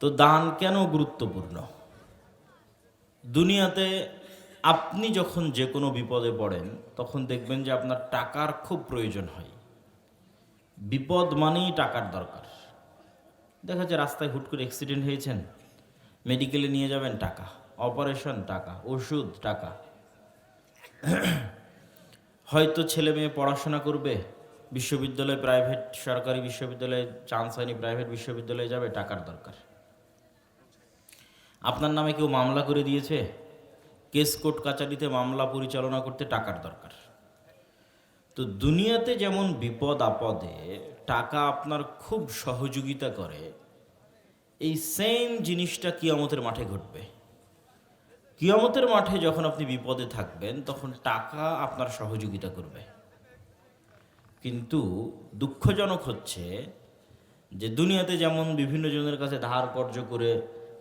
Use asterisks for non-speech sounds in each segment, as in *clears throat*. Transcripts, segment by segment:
তো দান কেন গুরুত্বপূর্ণ? দুনিয়াতে আপনি যখন যে কোনো বিপদে পড়েন, তখন দেখবেন যে আপনার টাকার খুব প্রয়োজন হয়। বিপদ মানেই টাকার দরকার। দেখা যায় রাস্তায় হুট করে অ্যাক্সিডেন্ট হয়েছেন মেডিকেলে নিয়ে যাবেন টাকা অপারেশন টাকা, ওষুধ টাকা। হয়তো ছেলে মেয়ে পড়াশোনা করবে, বিশ্ববিদ্যালয়ে প্রাইভেট সরকারি বিশ্ববিদ্যালয়ে, চান্স হয়নি প্রাইভেট বিশ্ববিদ্যালয়ে যাবে, টাকার দরকার। আপনার নামে কেউ মামলা করে দিয়েছে? কেস কোর্ট কাচারিতে মামলা পরিচালনা করতে টাকার দরকার। তো দুনিয়াতে যেমন বিপদ আপদে, টাকা আপনার খুব সহযোগিতা করে, এই সেম জিনিসটা কিয়ামতের মাঠে ঘটবে। কিয়ামতের মাঠে যখন আপনি বিপদে থাকবেন, তখন টাকা আপনার সহযোগিতা করবে। কিন্তু দুঃখজনক হচ্ছে যে দুনিয়াতে যেমন বিভিন্ন জনের কাছে ধার কর্য করে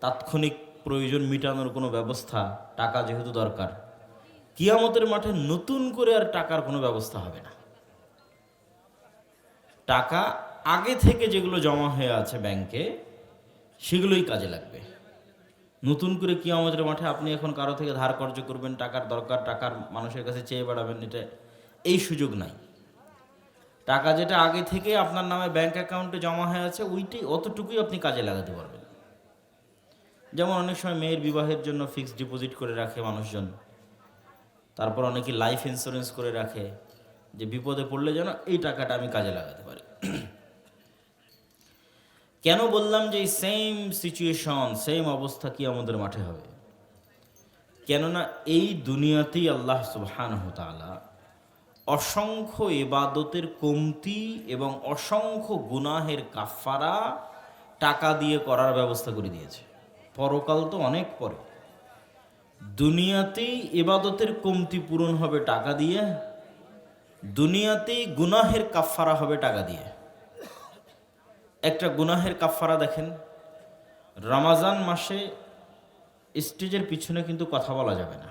তাৎক্ষণিক প্রয়োজন মেটানোর কোনো ব্যবস্থা, টাকা যেহেতু দরকার, কিয়ামতের মাঠে নতুন করে আর টাকার কোনো ব্যবস্থা হবে না। টাকা আগে থেকে যেগুলো জমা হয়ে আছে ব্যাংকে, সেগুলোই কাজে লাগবে। নতুন করে কিয়ামতের মাঠে আপনি এখন কারও থেকে ধার কর্য করবেন, টাকার দরকার, টাকার মানুষের কাছে চেয়ে বেড়াবেন, এটা এই সুযোগ নাই। টাকা যেটা আগে থেকে আপনার নামে ব্যাংক অ্যাকাউন্টে জমা হয়ে আছে, ওইটাই অতটুকুই আপনি কাজে লাগাতে পারবেন। যেমন অনেক সময় মেয়ের বিবাহের জন্য ফিক্সড ডিপোজিট করে রাখে মানুষজন। তারপর অনেকে লাইফ ইন্স্যুরেন্স করে রাখে, যে বিপদে পড়লে যেন এই টাকাটা আমি কাজে লাগাতে পারি। কেন বললাম যে এই সেম সিচুয়েশন সেম অবস্থা কি আমাদের মাঠে হবে? কেননা এই দুনিয়াতেই আল্লাহ সুবহানাহু ওয়া তাআলা অসংখ্য এবাদতের কমতি এবং অসংখ্য গুনাহের কাফারা টাকা দিয়ে করার ব্যবস্থা করে দিয়েছে। পরকাল তো অনেক পরে। দুনিয়াতেই এবাদতের কমতি পূরণ হবে টাকা দিয়ে, দুনিয়াতেই গুনাহের কাফারা হবে টাকা দিয়ে। একটা গুনাহের কাফারা দেখেন, রমাজান মাসে স্টেজের পিছনে কিন্তু কথা বলা যাবে না।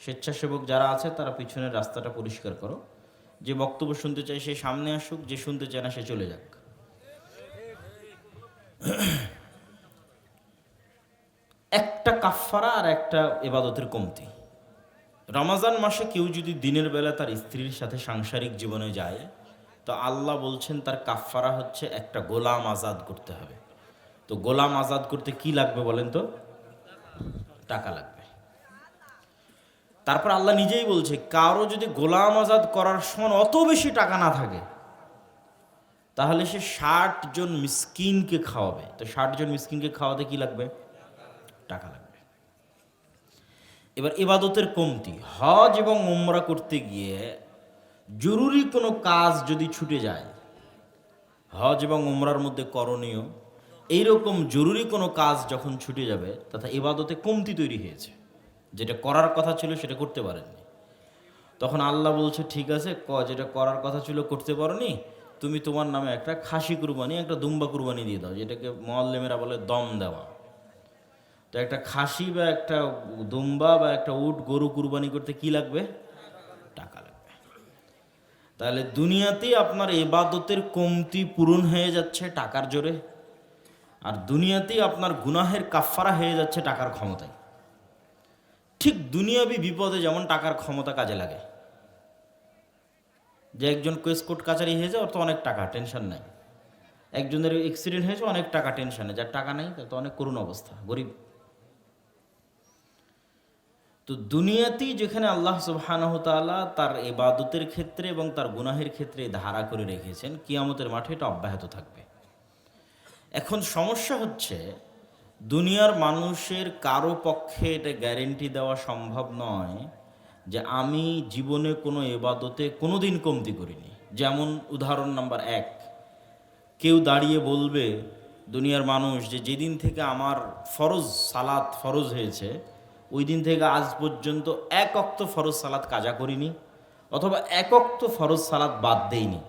স্বেচ্ছাসেবক যারা আছে, তারা পিছনের রাস্তাটা পরিষ্কার করো। যে বক্তব্য শুনতে চায় সে সামনে আসুক, যে শুনতে চায় না সে চলে যাক। একটা কাফারা আর একটা এবাদতের কমতি। রমাজান মাসে কেউ যদি দিনের বেলা তার স্ত্রীর সাথে সাংসারিক জীবনে যায়, তো আল্লাহ বলছেন তার কাফারা হচ্ছে একটা গোলাম আজাদ করতে হবে। তো গোলাম আজাদ করতে কি লাগবে বলেন তো? টাকা লাগবে। তারপর আল্লাহ নিজেই বলছে, কারও যদি গোলাম আজাদ করার সময় অত বেশি টাকা না থাকে, তাহলে সে ষাট জন মিসকিনকে খাওয়াবে। তো ষাট জন মিসকিনকে খাওয়াতে কি লাগবে? টাকা লাগবে। এবার ইবাদতের কমতি। হজ এবং উমরা করতে গিয়ে জরুরি কোনো কাজ যদি ছুটে যায়, হজ এবং উমরার মধ্যে করণীয়, এইরকম জরুরি কোনো কাজ যখন ছুটে যাবে, তথা ইবাদতে কমতি তৈরি হয়েছে। যেটা করার কথা ছিল সেটা করতে পারেননি। তখন আল্লাহ বলছে, ঠিক আছে, ক, যেটা করার কথা ছিল করতে পারোনি, তুমি তোমার নামে একটা খাসি কুরবানি, একটা দুম্বা কুরবানি দিয়ে দাও, যেটাকে মল্লেমেরা বলে দম দেওয়া। তো একটা খাসি বা একটা দুম্বা বা একটা উট গরু কুরবানি করতে কি লাগবে? টাকা লাগবে। তাহলে দুনিয়াতেই আপনার এবাদতের কমতি পূরণ হয়ে যাচ্ছে টাকার জোরে, আর দুনিয়াতেই আপনার গুনাহের কাফারা হয়ে যাচ্ছে টাকার ক্ষমতায়। ঠিক দুনিয়াবি বিপদে যেমন টাকার ক্ষমতা কাজে লাগে। যে একজন কোর্ট কাচারি হয়েছে, ওর তো অনেক টাকা, টেনশন নাই। একজনের অ্যাক্সিডেন্ট হয়েছে, অনেক টাকা, টেনশন টেনশনে যার টাকা নেই, তার তো অনেক করুণ অবস্থা, গরিব। তো দুনিয়াতেই যেখানে আল্লাহ সুবহানাহু তাআলা তার এবাদতের ক্ষেত্রে এবং তার গুনাহের ক্ষেত্রে ধারা করে রেখেছেন, কিয়ামতের মাঠে এটা অব্যাহত থাকবে। এখন সমস্যা হচ্ছে, দুনিয়ার মানুষের কারও পক্ষে এটা গ্যারেন্টি দেওয়া সম্ভব নয় যে আমি জীবনে কোনো এবাদতে কোনো দিন কমতি করিনি। যেমন উদাহরণ নাম্বার এক, কেউ দাঁড়িয়ে বলবে, দুনিয়ার মানুষ যে যেদিন থেকে আমার ফরজ সালাত ফরজ হয়েছে ওই দিন থেকে আজ পর্যন্ত এক অক্ত ফরজ সালাত কাজা করিনি, অথবা এক অক্ত ফরজ সালাত বাদ দেইনি,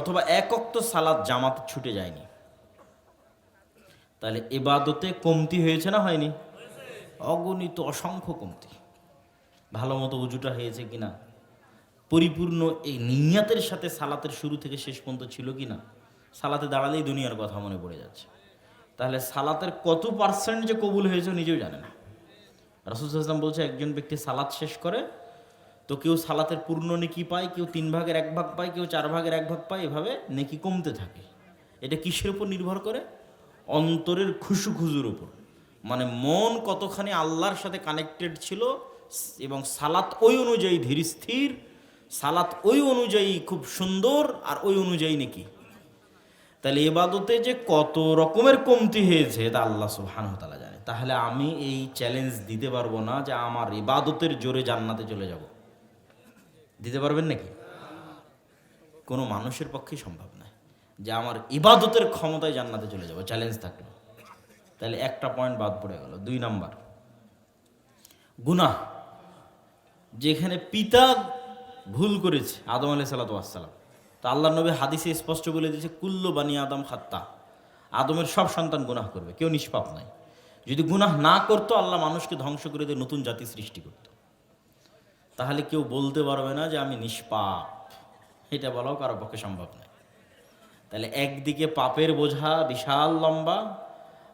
অথবা এক অক্ত সালাত জামাত ছুটে যায়নি। তাহলে এবাদতে কমতি হয়েছে না হয়নি? অগণিত অসংখ্য কমতি। ভালো মতো উজুটা হয়েছে কিনা? পরিপূর্ণ এই নিয়াতের সাথে সালাতের শুরু থেকে শেষ পর্যন্ত ছিল কিনা? সালাতে দাঁড়ালেই দুনিয়ার কথা মনে পড়ে যাচ্ছে। তাহলে সালাতের কত পার্সেন্ট যে কবুল হয়েছে নিজেও জানে না। রাসুল ইসলাম বলছে, একজন ব্যক্তি সালাত শেষ করে, তো কেউ সালাতের পূর্ণ নেকি পায়, কেউ তিন ভাগের এক ভাগ পায়, কেউ চার ভাগের এক ভাগ পায়, এভাবে নেকি কমতে থাকে। এটা কিসের উপর নির্ভর করে? অন্তরের খুশু খুজুর উপর। মানে মন কতখানি আল্লাহর সাথে কানেক্টেড ছিল, এবং সালাত ওই অনুযায়ী ধীর স্থির, সালাত ওই অনুযায়ী খুব সুন্দর, আর ওই অনুযায়ী নাকি। তাহলে এবাদতে যে কত রকমের কমতি হয়েছে তা আল্লাহ সুবহানাহু ওয়া তাআলা জানে। তাহলে আমি এই চ্যালেঞ্জ দিতে পারব না যে আমার ইবাদতের জোরে জান্নাতে চলে যাব। দিতে পারবেন নাকি? কোনো মানুষের পক্ষে সম্ভব নয় যে আমার ইবাদতের ক্ষমতায় জান্নাতে চলে যাব চ্যালেঞ্জ থাকল। তাহলে একটা পয়েন্ট বাদ পড়ে গেল, দুই নাম্বার। গুনাহ, যেখানে পিতা ভুল করেছে, আদম আলাই সালাতাম তা আল্লাহ নবী হাদিসে স্পষ্ট বলে দিয়েছে, কুল্ল বানি আদম খাত্তা। আদমের সব সন্তান গুনাহ করবে, কেউ নিষ্পাপ নাই। যদি গুনাহ না করতো, আল্লাহ মানুষকে ধ্বংস করে দিয়ে নতুন জাতি সৃষ্টি করতো। তাহলে কেউ বলতে পারবে না যে আমি নিষ্পাপ। এটা বলাও কারও পক্ষে সম্ভব নয়। তাহলে একদিকে পাপের বোঝা বিশাল লম্বা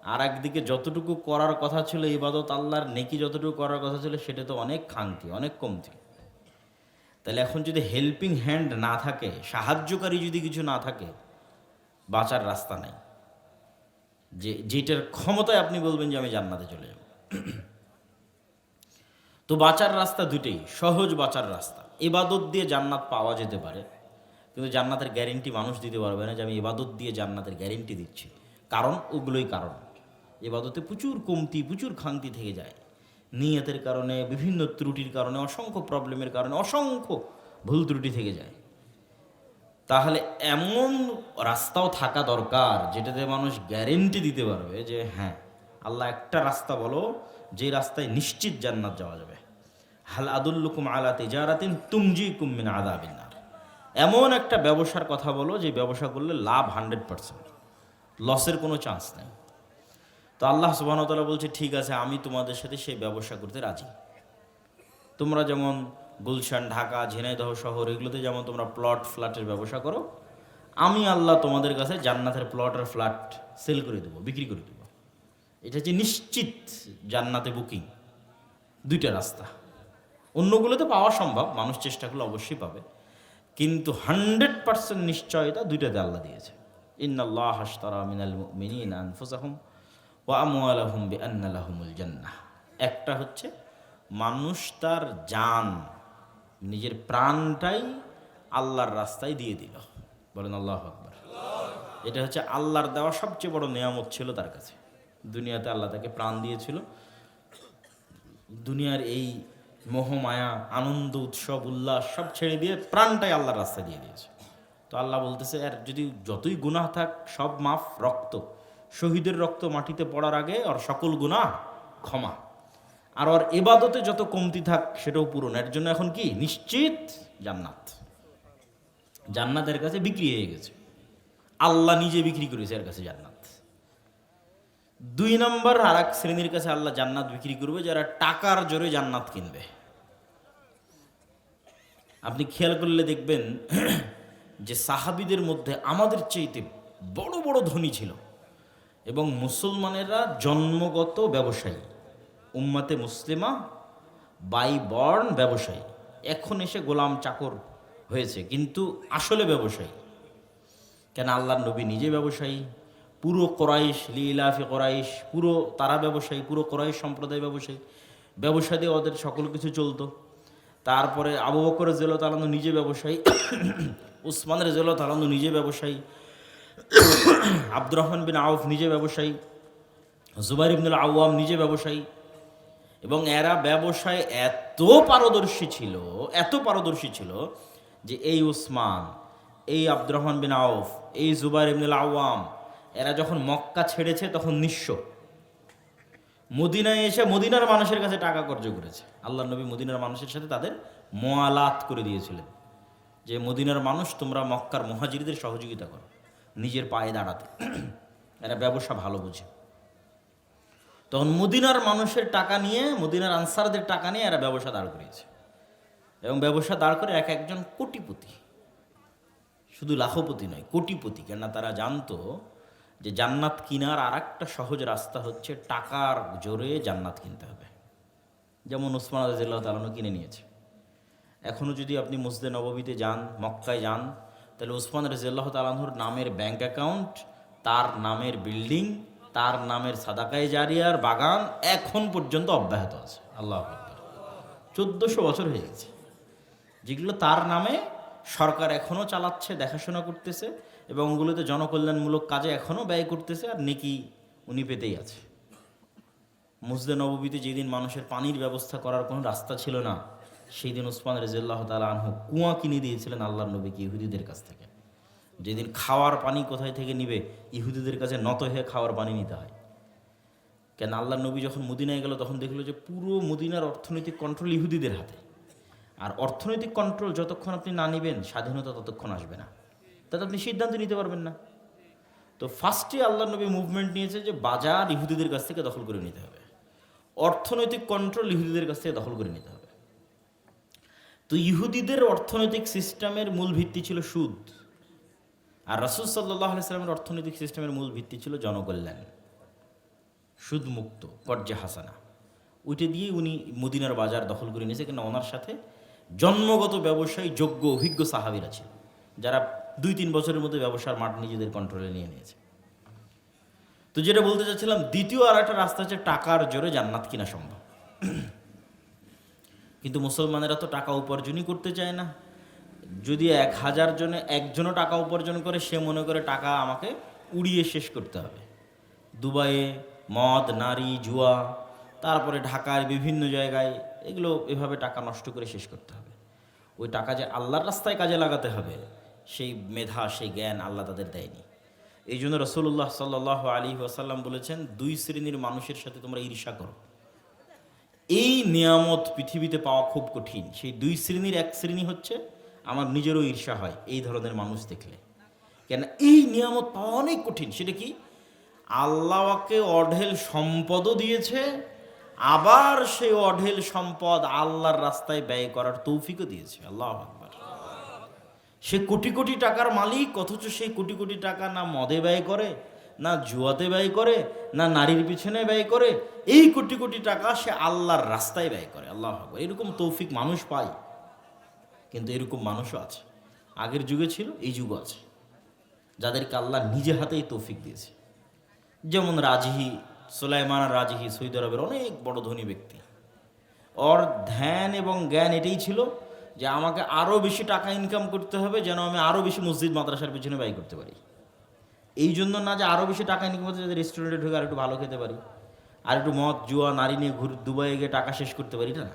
আর একদিকে যতটুকু করার কথা ছিল ইবাদত, আল্লাহর নেকি যতটুকু করার কথা ছিল, সেটা তো অনেক খান্তি অনেক কমতি। তাহলে এখন যদি হেল্পিং হ্যান্ড না থাকে, সাহায্যকারী যদি কিছু না থাকে, বাঁচার রাস্তা নাই। যে, যেটার ক্ষমতায় আপনি বলবেন যে আমি জান্নাতে চলে যাব। তো বাঁচার রাস্তা দুটেই সহজ বাঁচার রাস্তা। এবাদত দিয়ে জান্নাত পাওয়া যেতে পারে, কিন্তু জান্নাতের গ্যারেন্টি মানুষ দিতে পারবে না যে আমি এবাদত দিয়ে জান্নাতের গ্যারেন্টি দিচ্ছি। কারণ ওগুলোই কারণ। এবাদতে প্রচুর কমতি, প্রচুর খান্তি থেকে যায়। নিয়তের কারণে, বিভিন্ন ত্রুটির কারণে, অসংখ্য প্রবলেমের কারণে, অসংখ্য ভুল ত্রুটি থেকে যায়। তাহলে এমন রাস্তাও থাকা দরকার যেটাতে মানুষ গ্যারেন্টি দিতে পারবে যে হ্যাঁ আল্লাহ একটা রাস্তা বলো, যে রাস্তায় নিশ্চিত জান্নাত যাওয়া যাবে। হাল আদুল্লুকুম আলা তেজারাতিন তুমজি কুমিন আদাবিনার এমন একটা ব্যবসার কথা বলো, যে ব্যবসা করলে লাভ হান্ড্রেড পার্সেন্ট লসের কোনো চান্স নেই। তো আল্লাহ সুবাহতালা বলছে, ঠিক আছে, আমি তোমাদের সাথে সেই ব্যবসা করতে রাজি। তোমরা যেমন গুলশান, ঢাকা, ঝিনাইদহ শহর, এগুলোতে যেমন তোমরা প্লট ফ্ল্যাটের ব্যবসা করো, আমি আল্লাহ তোমাদের কাছে জান্নাতের প্লট আর ফ্ল্যাট সেল করে দেবো, বিক্রি করে দেবো। এটা হচ্ছে নিশ্চিত জান্নাতে বুকিং দুইটা রাস্তা। অন্যগুলোতে পাওয়া সম্ভব, মানুষ চেষ্টা করলে অবশ্যই পাবে, কিন্তু হান্ড্রেড পার্সেন্ট নিশ্চয়তা দুইটাতে আল্লাহ দিয়েছে। ইন্নাল্লাহ হাসতারা মিনাল মুমিনিনা আনফুসাহুম। আমওয়ালাহুম বিআন্না লাহুমুল জান্নাহ। একটা হচ্ছে মানুষ তার জান, নিজের প্রাণটাই আল্লাহর রাস্তায় দিয়ে দিল। বলেন আল্লাহ আকবার। এটা হচ্ছে আল্লাহর দেওয়া সবচেয়ে বড় নিয়ামত ছিল তার কাছে। দুনিয়াতে আল্লাহ তাকে প্রাণ দিয়েছিল। দুনিয়ার এই মোহমায়া, আনন্দ, উৎসব, উল্লাস সব ছেড়ে দিয়ে প্রাণটাই আল্লাহর রাস্তায় দিয়ে দিয়েছে। তো আল্লাহ বলতেছে আর যদি যতই গুনাহ থাক, সব মাফ, রক্ত শহীদের রক্ত মাটিতে পড়ার আগে আর সকল গুনাহ ক্ষমা। আর ওর এবাদতে যত কমতি থাক, সেটাও পূরণ। এর জন্য এখন কি? নিশ্চিত জান্নাত। জান্নাতের কাছে বিক্রি হয়ে গেছে। আল্লাহ নিজে বিক্রি করেছে এর কাছে জান্নাত। দুই নম্বর আর এক শ্রেণির কাছে আল্লাহ জান্নাত বিক্রি করবে, যারা টাকার জোরে জান্নাত কিনবে। আপনি খেয়াল করলে দেখবেন যে সাহাবিদের মধ্যে আমাদের চাইতে বড় বড় ধনী ছিল। এবং মুসলমানেরা জন্মগত ব্যবসায়ী। উম্মাতে মুসলিমা বাই বর্ন ব্যবসায়ী। এখন এসে গোলাম চাকর হয়েছে, কিন্তু আসলে ব্যবসায়ী। কেন আল্লাহর নবী নিজে ব্যবসায়ী? পুরো কোরাইশ, লিলাফি কোরাইশ, পুরো তারা ব্যবসায়ী, পুরো কোরাইশ সম্প্রদায় ব্যবসায়ী। ব্যবসা দিয়ে ওদের সকল কিছু চলতো। তারপরে আবু বকরের জেলো তালানো নিজে ব্যবসায়ী। উসমানের জেলো তালানো নিজে ব্যবসায়ী। আব্দুর রহমান বিন আউফ নিজে ব্যবসায়ী, জুবাইর ইবনুল আওয়াম নিজে ব্যবসায়ী, এবং এরা ব্যবসায় এত পারদর্শী ছিল, এত পারদর্শী ছিল যে এই উসমান, এই আব্দুর রহমান বিন আউফ, এই জুবাইর ইবনুল আওয়াম এরা যখন মক্কা ছেড়েছে তখন নিঃস্ব। মদিনায় এসে মদিনার মানুষের কাছে টাকা কর্য করেছে। আল্লাহ নবী মদিনার মানুষের সাথে তাদের মোয়ালাত করে দিয়েছিলেন যে, মদিনার মানুষ, তোমরা মক্কার মহাজিরদের সহযোগিতা করো। নিজের পায়ে দাঁড়াতে। এরা ব্যবসা ভালো বুঝে। তখন মদিনার মানুষের টাকা নিয়ে, মদিনার আনসারদের টাকা নিয়ে এরা ব্যবসা দাঁড় করিয়েছে। এবং ব্যবসা দাঁড় করে এক একজন কোটিপতি। শুধু লাখপতি নয়, কোটিপতি। কেননা তারা জানতো যে জান্নাত কিনার আর একটা সহজ রাস্তা হচ্ছে টাকার জোরে জান্নাত কিনতে হবে। যেমন উসমান রাজিল্লাহ তালানো কিনে নিয়েছে। এখনও যদি আপনি মসজিদে নবমীতে যান, মক্কায় যান তাহলে উসমান রাজিয়াল্লাহ তালাহুর নামের ব্যাংক অ্যাকাউন্ট তার নামের বিল্ডিং তার নামের সাদাকায় জারিয়ার বাগান এখন পর্যন্ত অব্যাহত আছে। আল্লাহ চোদ্দোশো বছর হয়ে গেছে। যেগুলো তার নামে সরকার এখনও চালাচ্ছে, দেখাশোনা করতেছে এবং ওগুলোতে জনকল্যাণমূলক কাজে এখনও ব্যয় করতেছে আর নেকি উনি পেতেই আছে। মুসদে নববীতে যেদিন মানুষের পানির ব্যবস্থা করার কোনো রাস্তা ছিল না সেই দিন উসমান রাজিয়াল্লাহ তালা আনহু কুয়া কিনে দিয়েছিলেন আল্লাহ নবীকে ইহুদিদের কাছ থেকে। যেদিন খাওয়ার পানি কোথায় থেকে নিবে, ইহুদিদের কাছে নত হয়ে খাওয়ার পানি নিতে হয়। কেন আল্লাহ নবী যখন মদিনায় গেল, তখন দেখল যে পুরো মদিনার অর্থনৈতিক কন্ট্রোল ইহুদিদের হাতে। আর অর্থনৈতিক কন্ট্রোল যতক্ষণ আপনি না নেবেন, স্বাধীনতা ততক্ষণ আসবে না। তাতে আপনি সিদ্ধান্ত নিতে পারবেন না। তো ফার্স্টে আল্লাহ নবী মুভমেন্ট নিয়েছে যে বাজার ইহুদিদের কাছ থেকে দখল করে নিতে হবে। অর্থনৈতিক কন্ট্রোল ইহুদিদের কাছ থেকে দখল করে নিতে হবে। তো ইহুদিদের অর্থনৈতিক সিস্টেমের মূল ভিত্তি ছিল সুদ। আর রাসুল সাল্লাহ সাল্লামের অর্থনৈতিক সিস্টেমের মূল ভিত্তি ছিল জনকল্যাণ। সুদমুক্ত, কর্জে হাসানা। ওইটা দিয়ে উনি মদিনার বাজার দখল করে নিয়েছে কেন ওনার সাথে জন্মগত ব্যবসায়ী, যোগ্য, অভিজ্ঞ সাহাবিরা ছিল, যারা দুই তিন বছরের মধ্যে ব্যবসার মাঠ নিজেদের কন্ট্রোলে নিয়ে নিয়েছে। তো যেটা বলতে চাচ্ছিলাম, দ্বিতীয় আর একটা রাস্তা হচ্ছে টাকার জোরে জান্নাত কিনা সম্ভব। কিন্তু মুসলমানেরা তো টাকা উপার্জনই করতে চায় না। যদি এক হাজার জনে, একজনও টাকা উপার্জন করে, সে মনে করে টাকা আমাকে উড়িয়ে শেষ করতে হবে। দুবাইয়ে মদ, নারী, জুয়া, তারপরে ঢাকার বিভিন্ন জায়গায় এগুলো এভাবে টাকা নষ্ট করে শেষ করতে হবে। ওই টাকা যে আল্লাহর রাস্তায় কাজে লাগাতে হবে, সেই মেধা, সেই জ্ঞান আল্লাহ তাদের দেয়নি। এই জন্য রসুল্লাহ সাল্লাহ আলী ওয়াসাল্লাম বলেছেন, দুই শ্রেণির মানুষের সাথে তোমরা ঈর্ষা করো। এই নিয়ামত পৃথিবীতে পাওয়া খুব কঠিন। সেই দুই শ্রেণির এক শ্রেণি হচ্ছে আমার নিজেরও ঈর্ষা হয় এই ধরনের মানুষ দেখলে। কেন এই নিয়ামত পাওয়া অনেক কঠিন। সেটা কি? আল্লাহকে অঢেল সম্পদও দিয়েছে, আবার সেই অঢেল সম্পদ আল্লাহর রাস্তায় ব্যয় করার তৌফিকও দিয়েছে। আল্লাহ সে কোটি কোটি টাকার মালিক, অথচ সেই কোটি কোটি টাকা না মদে ব্যয় করে না জুয়াতে ব্যয় করে, না নারীর পিছনে ব্যয় করে, এই কোটি কোটি টাকা সে আল্লাহর রাস্তায় ব্যয় করে, আল্লাহ এরকম তৌফিক মানুষ পায়। কিন্তু এরকম মানুষও আছে। আগের যুগে ছিল, এই যুগও আছে। যাদেরকে আল্লাহ নিজে হাতেই তৌফিক দিয়েছে। যেমন রাজহি, সুলাইমান রাজহি, সৌদি আরবের অনেক বড় ধনী ব্যক্তি। ওর ধ্যান এবং জ্ঞান এটাই ছিল যে আমাকে আরও বেশি টাকা ইনকাম করতে হবে, যেন আমি আরও বেশি মসজিদ, মাদ্রাসার পিছনে ব্যয় করতে পারি। এই জন্য না যে আরও বেশি টাকা ইনকাম করতে যাতে রেস্টুরেন্টে ঢুকে আর একটু ভালো খেতে পারি। আর একটু মদ, জুয়া, নারী নিয়ে ঘুর, দুবাইয়ে গিয়ে টাকা শেষ করতে পারি, এটা না।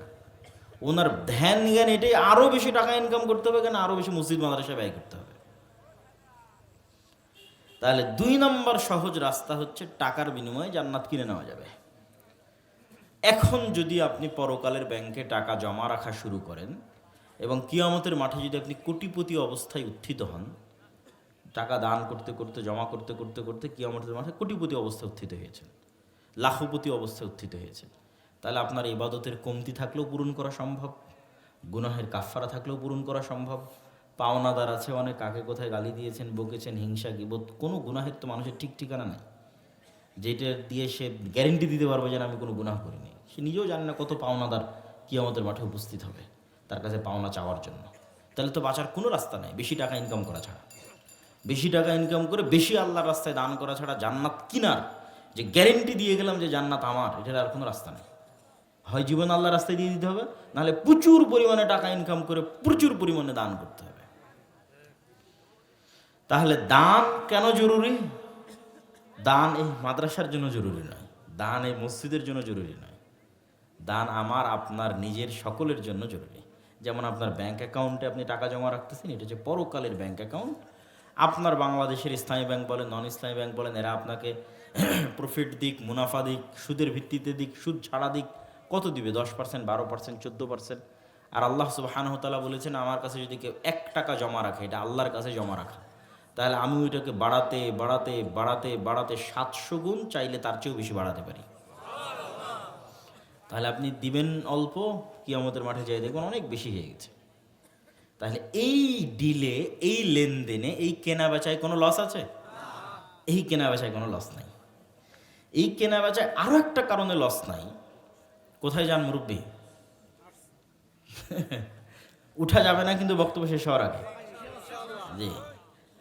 ওনার ধ্যান জ্ঞান এটাই আরও বেশি টাকা ইনকাম করতে হবে, কেন আরও বেশি মসজিদ, মাদ্রাসা ব্যয় করতে হবে। তাহলে দুই নম্বর সহজ রাস্তা হচ্ছে টাকার বিনিময়ে জান্নাত কিনে নেওয়া যাবে। এখন যদি আপনি পরকালের ব্যাংকে টাকা জমা রাখা শুরু করেন এবং কিয়ামতের মাঠে যদি আপনি কোটিপতি অবস্থায় উত্থিত হন টাকা দান করতে করতে জমা করতে করতে করতে কিয়ামতের মাঠে কোটিপতি অবস্থায় উত্থিত হয়েছেন। লাখপতি অবস্থায় উত্থিত হয়েছেন। তাহলে আপনার ইবাদতের কমতি থাকলেও পূরণ করা সম্ভব গুনাহের কাফফারা থাকলেও পূরণ করা সম্ভব পাওনাদার আছে অনেক কাকে কোথায় গালি দিয়েছেন বকেছেন হিংসা গিবোধ কোনো গুনাহের তো মানুষের ঠিক ঠিকানা নাই। যেটা দিয়ে সে গ্যারেন্টি দিতে পারবে যে না, আমি কোনো গুনাহ করিনি সে নিজেও জানে না কত পাওনাদার কিয়ামতের মাঠে উপস্থিত হবে তার কাছে পাওনা চাওয়ার জন্য। তাহলে তো বাঁচার কোনো রাস্তা নেই বেশি টাকা ইনকাম করা ছাড়া। বেশি টাকা ইনকাম করে বেশি আল্লাহর রাস্তায় দান করা ছাড়া জান্নাত কিনার যে গ্যারেন্টি দিয়ে গেলাম যে জান্নাত আমার, এটার আর কোনো রাস্তা নেই। হয় জীবন আল্লাহ রাস্তায় দিয়ে দিতে হবে, নাহলে প্রচুর পরিমাণে টাকা ইনকাম করে প্রচুর পরিমাণে দান করতে হবে। তাহলে দান কেন জরুরি? দান এই মাদ্রাসার জন্য জরুরি নয়, দান এই মসজিদের জন্য জরুরি নয়। দান আমার, আপনার, নিজের, সকলের জন্য জরুরি। যেমন আপনার ব্যাংক অ্যাকাউন্টে আপনি টাকা জমা রাখতেছেন, এটা হচ্ছে পরকালের ব্যাংক অ্যাকাউন্ট আপনার বাংলাদেশের ইসলামী ব্যাংক বলেন নন ইসলামী ব্যাংক বলেন, এরা আপনাকে *clears throat* প্রফিট দিক, মুনাফা দিক, সুদের ভিত্তিতে দিক, সুদ ছাড়া দিক, কত দিবে? দশ পার্সেন্ট বারো পার্সেন্ট চোদ্দ পার্সেন্ট আর আল্লাহ সুবাহানহতালা বলেছেন, আমার কাছে যদি কেউ এক টাকা জমা রাখে, এটা আল্লাহর কাছে জমা রাখা, তাহলে আমি ওইটাকে বাড়াতে বাড়াতে বাড়াতে বাড়াতে সাতশো গুণ চাইলে তার চেয়েও বেশি বাড়াতে পারি। তাহলে আপনি দিবেন অল্প কি আমাদের মাঠে যাই দেখবেন অনেক বেশি হয়ে গেছে। তাহলে এই ডিলে এই লেনদেনে, এই কেনা বেচায় কোনো লস আছে? এই কেনা বেচায় কোনো লস নাই। এই কেনা বেচায় আরও একটা কারণে লস নাই। কোথায় যান মুরব্বী? *laughs* উঠা যাবে না কিন্তু বক্তব্য শেষ হওয়ার আগে। জি।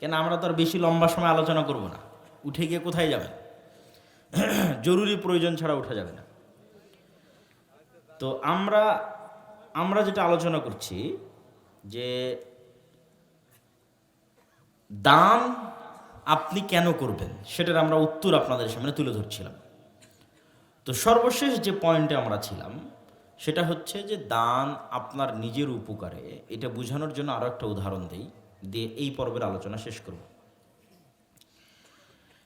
কেন আমরা তো আর বেশি লম্বা সময় আলোচনা করব না। উঠে গিয়ে কোথায় যাবেন? *clears throat* জরুরি প্রয়োজন ছাড়া উঠা যাবে না। তো আমরা আমরা যেটা আলোচনা করছি যে দান আপনি কেন করবেন? সেটার আমরা উত্তর আপনাদের সামনে তুলে ধরছিলাম। তো সর্বশেষ যে পয়েন্টে আমরা ছিলাম, সেটা হচ্ছে যে দান আপনার নিজের উপকারে। এটা বোঝানোর জন্য আরও একটা উদাহরণ দেই, দিয়ে এই পর্বের আলোচনা শেষ করব।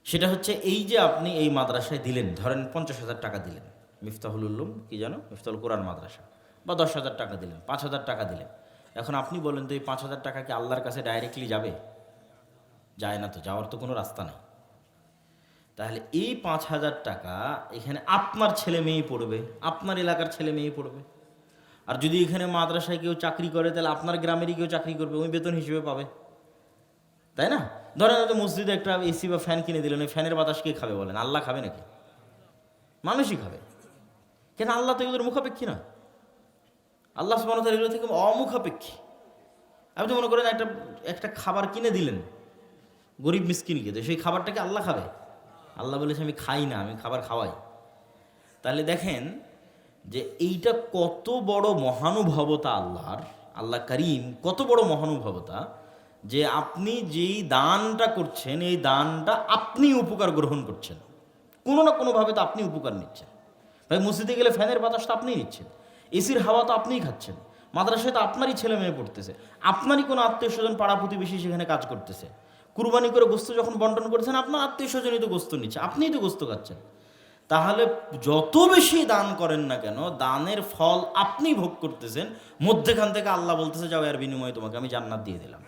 সেটা হচ্ছে এই যে আপনি এই মাদ্রাসায় দিলেন, ধরেন পঞ্চাশ হাজার টাকা দিলেন। মিফতাহুল উল্লুম কি জানো? মিফতাহুল কোরআন মাদ্রাসা। বা দশ হাজার টাকা দিলেন, পাঁচ হাজার টাকা দিলেন। এখন আপনি বলেন তো এই পাঁচ হাজার টাকা কি আল্লাহর কাছে ডাইরেক্টলি যাবে? যায় না তো, যাওয়ার তো কোনো রাস্তা নাই। তাহলে এই পাঁচ হাজার টাকা এখানে আপনার ছেলে মেয়েই পড়বে, আপনার এলাকার ছেলে মেয়েই পড়বে। আর যদি এখানে মাদ্রাসায় কেউ চাকরি করে, তাহলে আপনার গ্রামেরই কেউ চাকরি করবে ওই বেতন হিসেবে পাবে। তাই না? ধরেন হয়তো মসজিদে একটা এসি বা ফ্যান কিনে দিলেন, ওই ফ্যানের বাতাস কে খাবে বলেন? আল্লাহ খাবে নাকি? মানুষই খাবে। কেন আল্লাহ তো এগুলোর মুখাপেক্ষী না আল্লাহ সুবাহ এগুলো থেকে অমুখাপেক্ষী। আপনি মনে করেন একটা একটা খাবার কিনে দিলেন, গরিব মিসকিনকে, তো সেই খাবারটাকে আল্লাহ খাবে। আল্লাহ বলেছে, আমি খাই না, আমি খাবার খাওয়াই। তাহলে দেখেন যে এইটা কত বড় মহানুভবতা আল্লাহর, আল্লাহ করিম কত বড় মহানুভবতা যে আপনি যেই দানটা করছেন, এই দানটা আপনি উপকার গ্রহণ করছেন। কোনো না কোনোভাবে তো আপনি উপকার নিচ্ছেন। ভাই, মসজিদে গেলে ফ্যানের বাতাস তো আপনিই নিচ্ছেন। এসির হাওয়া তো আপনিই খাচ্ছেন। মাদ্রাসায় তো আপনারই ছেলে মেয়ে পড়তেছে। আপনারই কোনো আত্মীয় স্বজন পাড়া প্রতিবেশী সেখানে কাজ করতেছে। কুরবানি করে গোস্ত যখন বন্টন করেছেন, আপনার আত্মীয় স্বজনই তো গোস্ত নিচ্ছে, আপনিই তো গোস্ত খাচ্ছেন। তাহলে যত বেশি দান করেন না কেন, দানের ফল আপনি ভোগ করতেছেন, মধ্যেখান থেকে আল্লাহ বলতেছে, যাও এর বিনিময়ে তোমাকে আমি জান্নাত দিয়ে দিলাম।